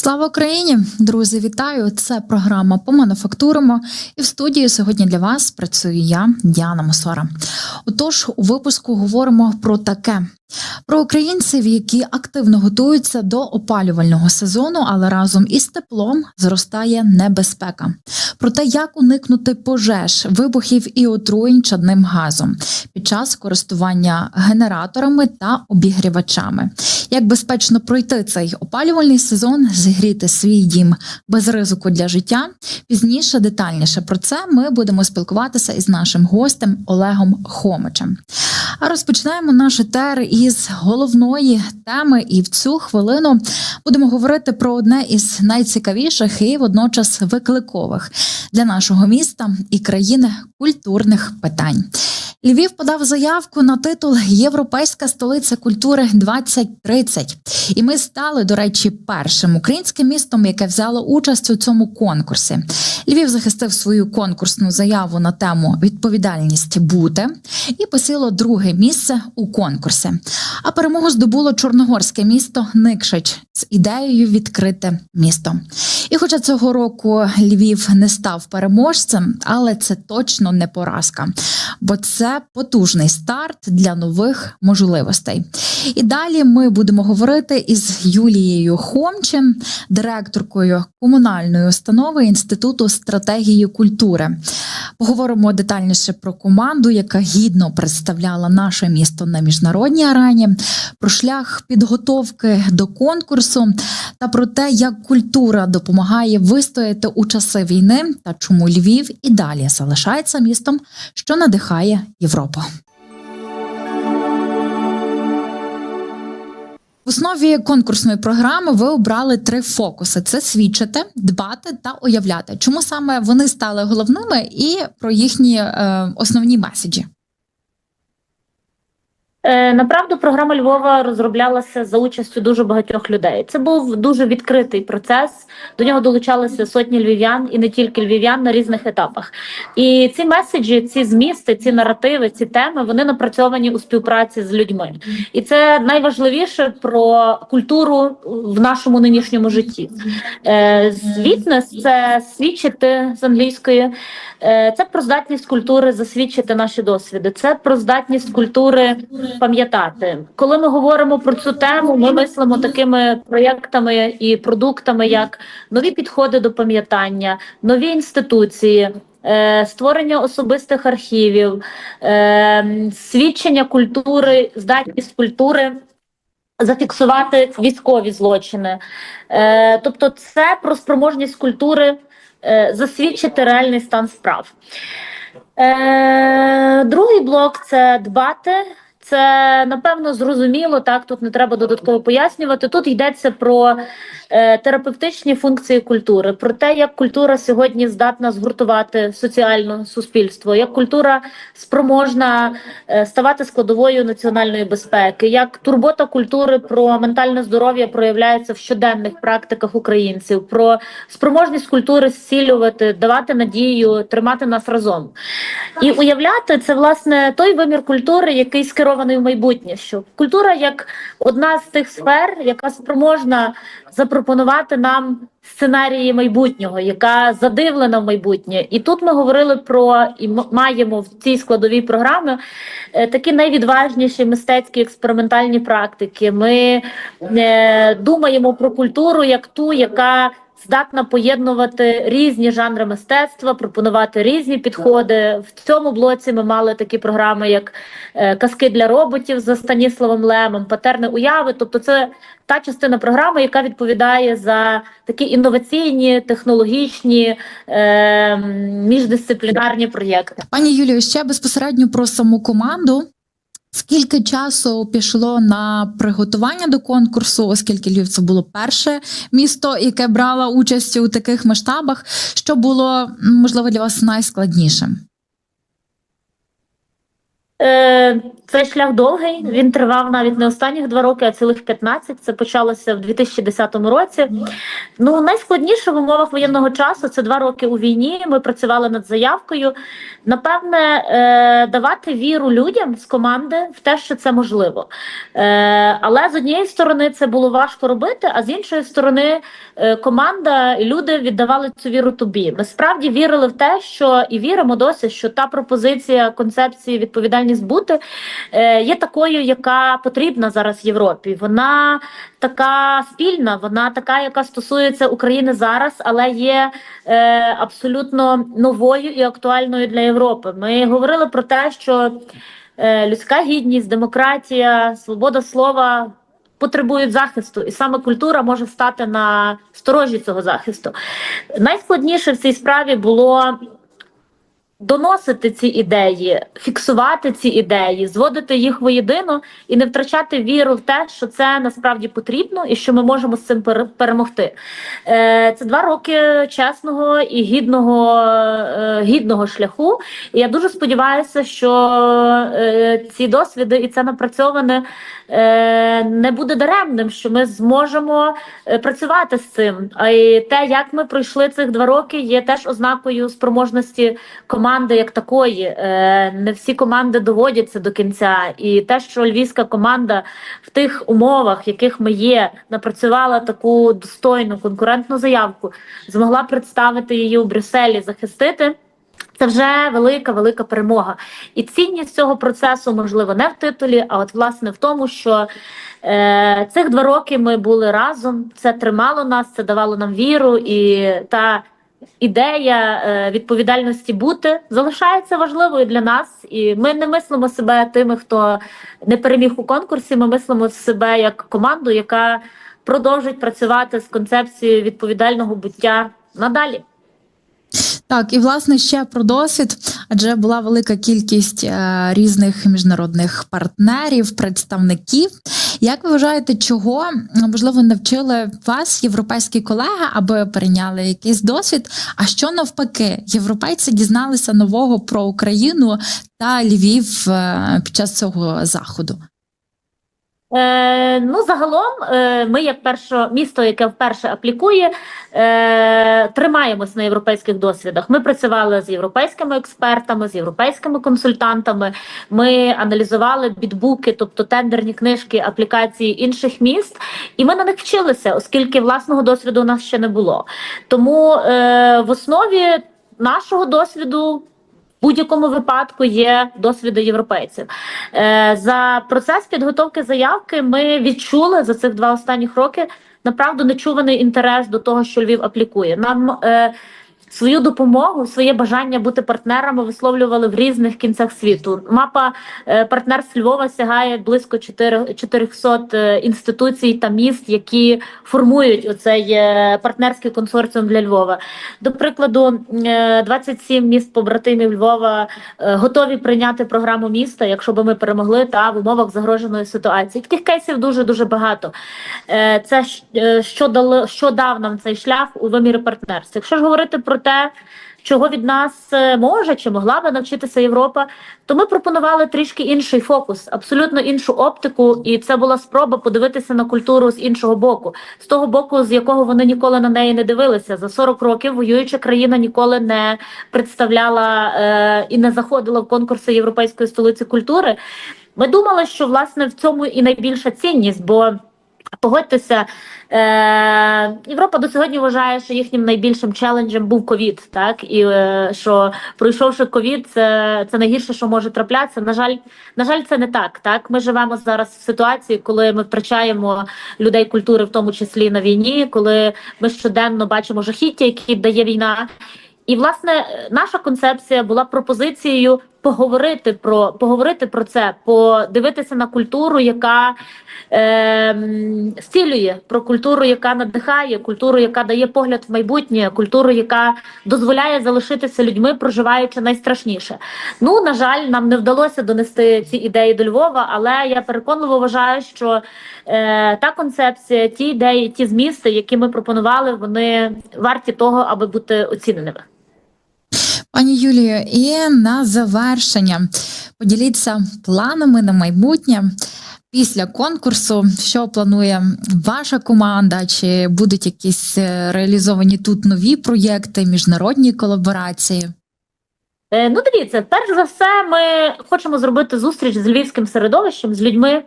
Слава Україні! Друзі, вітаю! Це програма по Помануфактуримо. І в студії сьогодні для вас працюю я, Діана Мосора. Отож, у випуску говоримо про таке: про українців, які активно готуються до опалювального сезону, але разом із теплом зростає небезпека. Про те, як уникнути пожеж, вибухів і отруєнь чадним газом під час користування генераторами та обігрівачами. Як безпечно пройти цей опалювальний сезон, зігріти свій дім без ризику для життя. Пізніше детальніше про це ми будемо спілкуватися із нашим гостем Олегом Хомичем. А розпочинаємо наш етер із головної теми, і в цю хвилину будемо говорити про одне із найцікавіших і водночас викликових для нашого міста і країни культурних питань. Львів подав заявку на титул Європейська столиця культури 2030. І ми стали, до речі, першим українським містом, яке взяло участь у цьому конкурсі. Львів захистив свою конкурсну заяву на тему відповідальність бути і посіло друге місце у конкурсі. А перемогу здобуло чорногорське місто Никшич з ідеєю відкрите місто. І хоча цього року Львів не став переможцем, але це точно не поразка, бо це потужний старт для нових можливостей. І далі ми будемо говорити із Юлією Хомчем, директоркою комунальної установи інституту стратегії культури. Поговоримо детальніше про команду, яка гідно представляла наше місто на міжнародній арені, про шлях підготовки до конкурсу та про те, як культура допомагає вистояти у часи війни та чому Львів і далі залишається містом, що надихає Європу. В основі конкурсної програми ви обрали три фокуси: це свідчити, дбати та уявляти. Чому саме вони стали головними і про їхні е, основні меседжі? Е, Направду, програма Львова розроблялася за участю дуже багатьох людей. Це був дуже відкритий процес. До нього долучалися сотні львів'ян і не тільки львів'ян на різних етапах. І ці меседжі, ці змісти, ці наративи, ці теми вони напрацьовані у співпраці з людьми. І це найважливіше про культуру в нашому нинішньому житті. Е, Звітнес це свідчити з англійської. Е, Це про здатність культури засвідчити наші досвіди. Це про здатність культури пам'ятати. Коли ми говоримо про цю тему, ми мислимо такими проєктами і продуктами, як нові підходи до пам'ятання, нові інституції. е, Створення особистих архівів, е, свідчення культури, здатність культури зафіксувати військові злочини. Е, Тобто, це про спроможність культури засвідчити реальний стан справ. Другий блок це дбати. Це напевно зрозуміло, так тут не треба додатково пояснювати. Тут йдеться про е, терапевтичні функції культури, про те, як культура сьогодні здатна згуртувати соціальне суспільство, як культура спроможна е, ставати складовою національної безпеки, як турбота культури про ментальне здоров'я проявляється в щоденних практиках українців, про спроможність культури зцілювати, давати надію, тримати нас разом. І уявляти це власне той вимір культури, який скерований в майбутнє. Що культура як одна з тих сфер, яка спроможна запропонувати нам сценарії майбутнього, яка задивлена в майбутнє. І тут ми говорили про і маємо в цій складовій програмі е, такі найвідважніші мистецькі експериментальні практики. Ми е, думаємо про культуру як ту, яка здатна поєднувати різні жанри мистецтва, пропонувати різні підходи. В цьому блоці ми мали такі програми, як е, казки для роботів за Станіславом Лемом, патерни уяви. Тобто, це та частина програми, яка відповідає за такі інноваційні, технологічні, е, міждисциплінарні проєкти. Пані Юлію, ще безпосередньо про саму команду. Скільки часу пішло на приготування до конкурсу, оскільки Львів це було перше місто, яке брало участь у таких масштабах, що було можливо для вас найскладнішим? Е, Цей шлях довгий. Він тривав навіть не останніх два роки, а цілих 15. Це почалося в 2010 році. Ну найскладніше в умовах воєнного часу це два роки у війні. Ми працювали над заявкою. Напевне, е, давати віру людям з команди в те, що це можливо. Е, Але з однієї сторони це було важко робити, а з іншої сторони, команда і люди віддавали цю віру тобі. Ми справді вірили в те, що і віримо досі, що та пропозиція концепції відповідальність бути е, є такою, яка потрібна зараз Європі. Вона така спільна, вона така, яка стосується України зараз, але є е, абсолютно новою і актуальною для Європи. Ми говорили про те, що е, людська гідність, демократія, свобода слова. Потребують захисту, і саме культура може стати на сторожі цього захисту. Найскладніше в цій справі було доносити ці ідеї, фіксувати ці ідеї, зводити їх воєдино і не втрачати віру в те, що це насправді потрібно і що ми можемо з цим пере- перемогти. Е, Це два роки чесного і гідного, е, гідного шляху. І я дуже сподіваюся, що е, ці досвіди і це напрацьоване не буде даремним, що ми зможемо е, працювати з цим. І те, як ми пройшли цих два роки, є теж ознакою спроможності команди як такої. Е, Не всі команди доводяться до кінця. І те, що львівська команда в тих умовах, в яких ми є, напрацювала таку достойну конкурентну заявку, змогла представити її у Брюсселі, захистити. Це вже велика, велика перемога. І цінність цього процесу можливо не в титулі, а от власне в тому, що е, цих два роки ми були разом. Це тримало нас, це давало нам віру, і та ідея е, відповідальності бути залишається важливою для нас. І ми не мислимо себе тими, хто не переміг у конкурсі. Ми мислимо себе як команду, яка продовжить працювати з концепцією відповідального буття надалі. Так, і власне ще про досвід, адже була велика кількість е, різних міжнародних партнерів, представників. Як ви вважаєте, чого можливо навчили вас європейські колеги, аби перейняли якийсь досвід? А що навпаки, європейці дізналися нового про Україну та Львів е, під час цього заходу? Е, ну, загалом, е, ми, як перше місто, яке вперше аплікує, е, тримаємось на європейських досвідах. Ми працювали з європейськими експертами, з європейськими консультантами. Ми аналізували бітбуки, тобто тендерні книжки аплікації інших міст, і ми на них вчилися, оскільки власного досвіду у нас ще не було. Тому е, в основі нашого досвіду. Будь-якому випадку є досвіду європейців. Е, За процес підготовки заявки ми відчули за цих два останніх роки направду нечуваний інтерес до того, що Львів аплікує. Нам е, свою допомогу, своє бажання бути партнерами висловлювали в різних кінцях світу. Мапа е, партнерств Львова сягає близько 4 400 е, інституцій та міст, які формують оцей е, партнерський консорціум для Львова. До прикладу, е, 27 міст побратимів Львова готові прийняти програму міста, якщо би ми перемогли та в умовах загроженої ситуації. Таких кейсів дуже дуже багато. Це що дало що дав нам цей шлях у вимірі партнерства. Якщо ж говорити про те, чого від нас е, може чи могла би навчитися Європа, то ми пропонували трішки інший фокус, абсолютно іншу оптику, і це була спроба подивитися на культуру з іншого боку, з того боку, з якого вони ніколи на неї не дивилися. За 40 років воююча країна ніколи не представляла е, і не заходила в конкурси Європейської столиці культури. Ми думали, що власне в цьому і найбільша цінність, бо погодьтеся, е, Європа до сьогодні вважає, що їхнім найбільшим челенджем був ковід, так і е, що пройшовши ковід, це, це найгірше, що може траплятися. На жаль, на жаль, це не так. Так, ми живемо зараз в ситуації, коли ми втрачаємо людей культури, в тому числі на війні, коли ми щоденно бачимо жахіття, які дає війна. І власне наша концепція була пропозицією поговорити про поговорити про це, подивитися на культуру, яка е, зцілює, про культуру, яка надихає, культуру, яка дає погляд в майбутнє, культуру, яка дозволяє залишитися людьми, проживаючи найстрашніше. Ну на жаль, нам не вдалося донести ці ідеї до Львова, але я переконливо вважаю, що е, та концепція, ті ідеї, ті змісти, які ми пропонували, вони варті того, аби бути оціненими. Пані Юлію, і на завершення поділіться планами на майбутнє. Після конкурсу, що планує ваша команда? Чи будуть якісь е, реалізовані тут нові проєкти, міжнародні колаборації? Е, Ну, дивіться, перш за все, ми хочемо зробити зустріч з львівським середовищем, з людьми.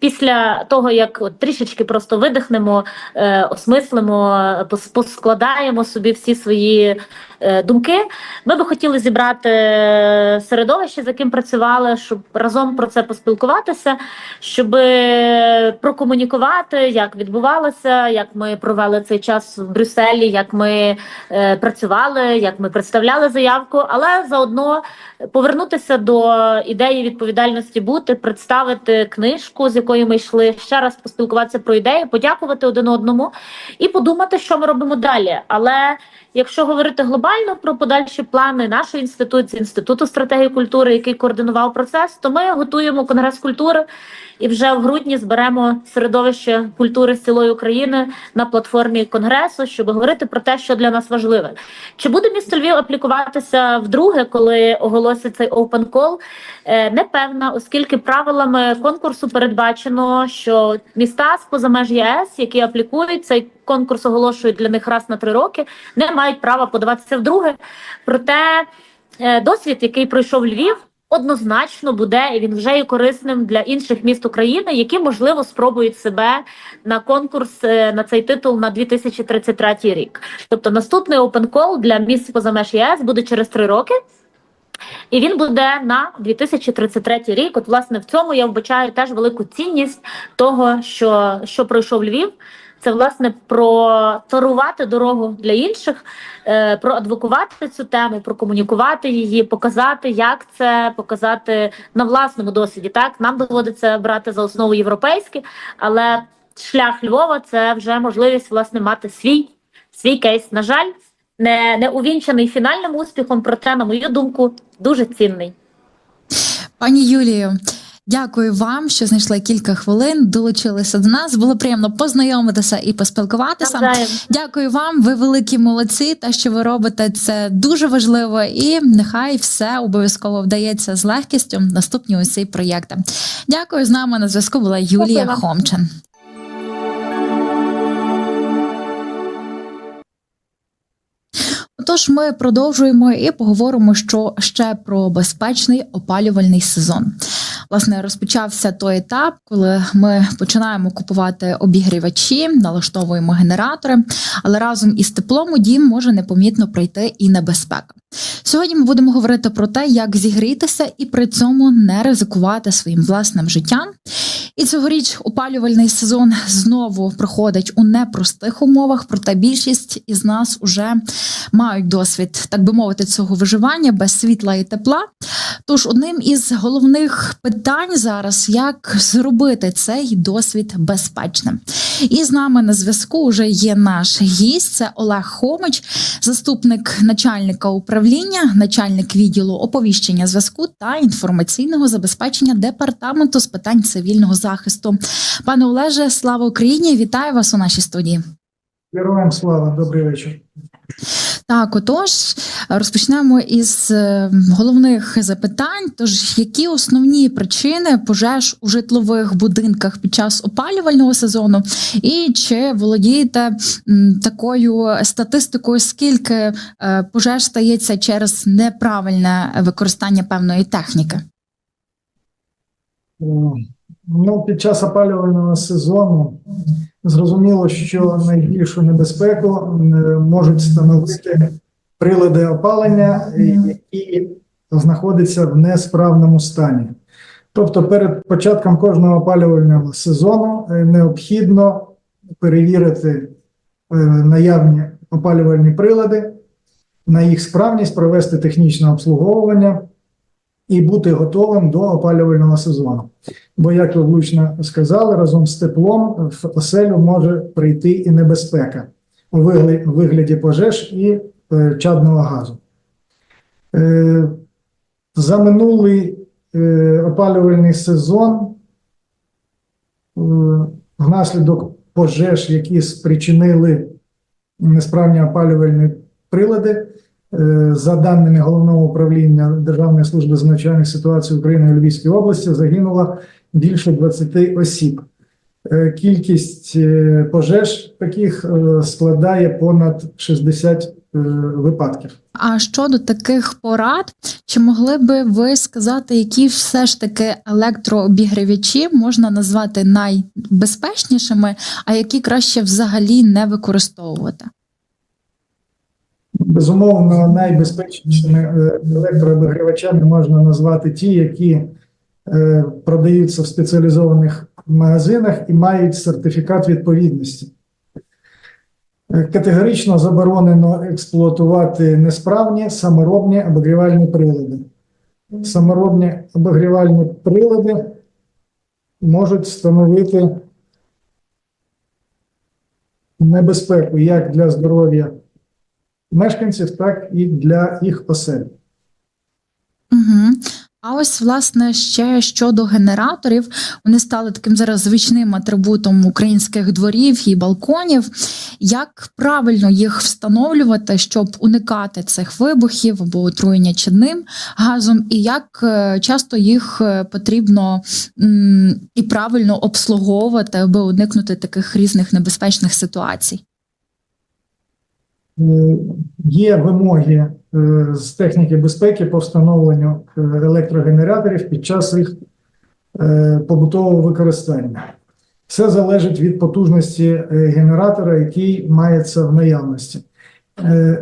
Після того, як от трішечки просто видихнемо, е, осмислимо, поскладаємо собі всі свої думки, ми би хотіли зібрати е, середовище, з яким працювали, щоб разом про це поспілкуватися, щоб е, прокомунікувати, як відбувалося, як ми провели цей час в Брюсселі, як ми е, працювали, як ми представляли заявку, але заодно повернутися до ідеї відповідальності бути, представити книжку, з якої ми йшли, ще раз поспілкуватися про ідеї, подякувати один одному і подумати, що ми робимо далі. Але якщо говорити глобально про подальші плани нашої інституції, інституту стратегії культури, який координував процес, то ми готуємо конгрес культури. І вже в грудні зберемо середовище культури з цілої України на платформі конгресу, щоб говорити про те, що для нас важливе. Чи буде місто Львів аплікуватися вдруге, коли оголосять цей open call? Е, Непевна, оскільки правилами конкурсу передбачено, що міста з поза меж ЄС, які аплікують цей конкурс, оголошують для них раз на три роки, не мають права подаватися вдруге. Проте е, досвід, який пройшов Львів. Однозначно буде і він вже є корисним для інших міст України, які можливо спробують себе на конкурс е, на цей титул на 2033 рік. Тобто наступний call для міст поза меж ЄС буде через три роки. І він буде на 2033 рік. От, власне, в цьому я вбачаю теж велику цінність того, що, що пройшов Львів. Це власне проторувати дорогу для інших, е, проадвокувати цю тему, прокомунікувати її, показати, як це показати на власному досвіді. Так нам доводиться брати за основу європейське, але шлях Львова це вже можливість власне мати свій свій кейс. На жаль, не, не увінчаний фінальним успіхом, проте, на мою думку, дуже цінний. Пані Юлію, дякую вам, що знайшли кілька хвилин, долучилися до нас. Було приємно познайомитися і поспілкуватися. Навзаєм. Дякую вам, ви великі молодці. Те, що ви робите, це дуже важливо, і нехай все обов'язково вдається з легкістю. Наступні усі проєкти. Дякую. З нами на зв'язку була Юлія Дякую. Хомчин. Отож, ми продовжуємо і поговоримо що ще про безпечний опалювальний сезон. Власне, розпочався той етап, коли ми починаємо купувати обігрівачі, налаштовуємо генератори, але разом із теплом у дім може непомітно прийти і небезпека. Сьогодні ми будемо говорити про те, як зігрітися і при цьому не ризикувати своїм власним життям. І цьогоріч опалювальний сезон знову проходить у непростих умовах, проте більшість із нас уже мають досвід, так би мовити, цього виживання без світла і тепла. Тож одним із головних питань зараз як зробити цей досвід безпечним. І з нами на зв'язку вже є наш гість. Це Олег Хомич, заступник начальника управління, начальник відділу оповіщення зв'язку та інформаційного забезпечення департаменту з питань цивільного захисту. Пане Олеже, слава Україні! Вітаю вас у нашій студії. Героям слава, добрий вечір. Так, отож, розпочнемо із е, головних запитань. Тож, які основні причини пожеж у житлових будинках під час опалювального сезону, і чи володієте такою статистикою, скільки е, пожеж стається через неправильне використання певної техніки? Е, Ну, під час опалювального сезону зрозуміло, що найбільшу небезпеку е, можуть становити прилади опалення, е, які знаходяться в несправному стані. Тобто, перед початком кожного опалювального сезону е, необхідно перевірити наявні опалювальні прилади, на їх справність, провести технічне обслуговування і бути готовим до опалювального сезону. Бо, як ви влучно сказали, разом з теплом в оселю може прийти і небезпека у вигляді, пожеж і е, чадного газу. Е, за минулий е, опалювальний сезон внаслідок пожеж, які спричинили несправні опалювальні прилади, За даними головного управління Державної служби з надзвичайних ситуацій України у Львівській області, загинуло більше 20 осіб. Е, Кількість е, пожеж таких е, складає понад 60 е, випадків. А щодо таких порад, чи могли би ви сказати, які все ж таки електрообігрівачі можна назвати найбезпечнішими, а які краще взагалі не використовувати? Безумовно, найбезпечнішими е, електрообігрівачами можна назвати ті, які е, продаються в спеціалізованих магазинах і мають сертифікат відповідності. Е, Категорично заборонено експлуатувати несправні саморобні обігрівальні прилади. Саморобні обігрівальні прилади можуть становити небезпеку як для здоров'я мешканців, так і для їх осель. Угу. А ось, власне, ще щодо генераторів, вони стали таким зараз звичним атрибутом українських дворів і балконів. Як правильно їх встановлювати, щоб уникати цих вибухів або отруєння чадним газом, і як е, часто їх е, потрібно і правильно обслуговувати, аби уникнути таких різних небезпечних ситуацій? Е, Є вимоги е, з техніки безпеки по встановленню е, електрогенераторів під час їх побутового використання. Все залежить від потужності генератора, який мається в наявності.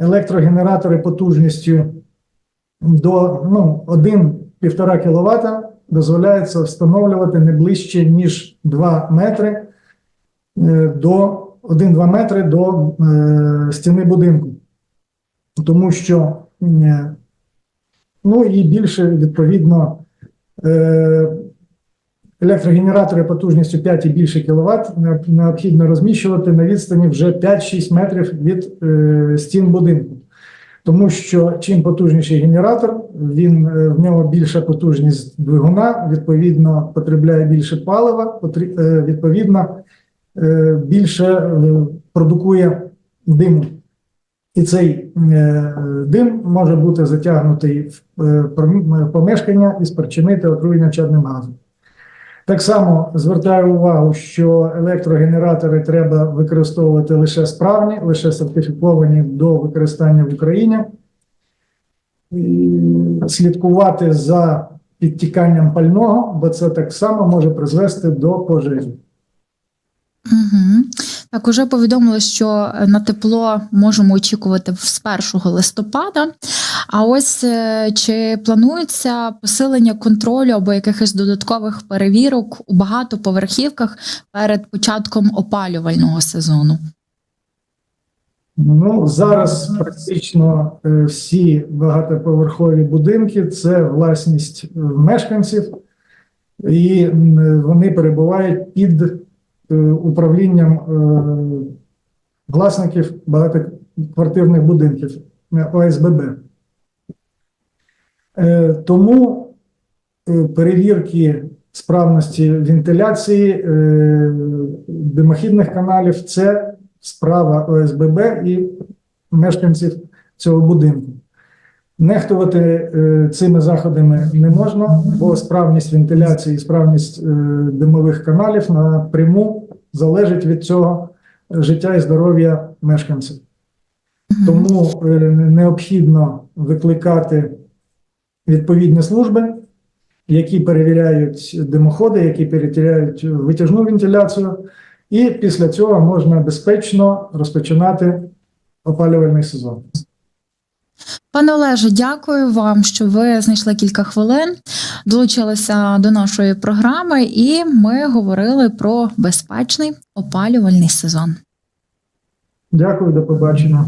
Електрогенератори потужністю до ну, 1-1,5 кВт дозволяється встановлювати не ближче, ніж 2 метри до 1-2 метри до е, стіни будинку. Тому що е, ну і більше відповідно е, електрогенератори потужністю 5 і більше кВт необхідно розміщувати на відстані вже 5-6 метрів від е, стін будинку. Тому що чим потужніший генератор, він е, в нього більша потужність двигуна, відповідно потребляє більше палива, е, відповідно більше е, продукує диму. І цей е, дим може бути затягнутий в е, помешкання і спричинити отруєння чадним газом. Так само звертаю увагу, що електрогенератори треба використовувати лише справні, лише сертифіковані до використання в Україні. Слідкувати за підтіканням пального, бо це так само може призвести до пожежі. Угу. Так, уже повідомили, що на тепло можемо очікувати з 1 листопада. А ось е, чи планується посилення контролю або якихось додаткових перевірок у багатоповерхівках перед початком опалювального сезону? Ну, зараз практично е, всі багатоповерхові будинки це власність е, мешканців, і вони перебувають під управлінням е, власників багатоквартирних будинків е, ОСББ. Е, Тому е, перевірки справності вентиляції е, димохідних каналів це справа ОСББ і мешканців цього будинку. Нехтувати е, цими заходами не можна, бо справність вентиляції і справність е, димових каналів напряму залежить від цього життя і здоров'я мешканців. Тому е, необхідно викликати відповідні служби, які перевіряють димоходи, які перевіряють витяжну вентиляцію, і після цього можна безпечно розпочинати опалювальний сезон. Пане Олеже, дякую вам, що ви знайшли кілька хвилин, долучилися до нашої програми, і ми говорили про безпечний опалювальний сезон. Дякую, до побачення.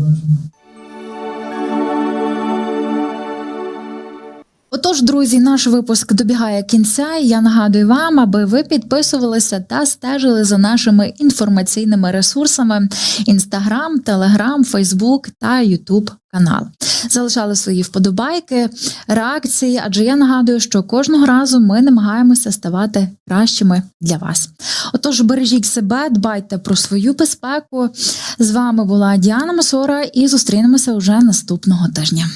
Отож. Друзі, наш випуск добігає кінця. Я нагадую вам, аби ви підписувалися та стежили за нашими інформаційними ресурсами: Інстаграм, Телеграм, Фейсбук та Ютуб канал. Залишали свої вподобайки, реакції, адже я нагадую, що кожного разу ми намагаємося ставати кращими для вас. Отож, бережіть себе, дбайте про свою безпеку. З вами була Діана Масора і зустрінемося уже наступного тижня.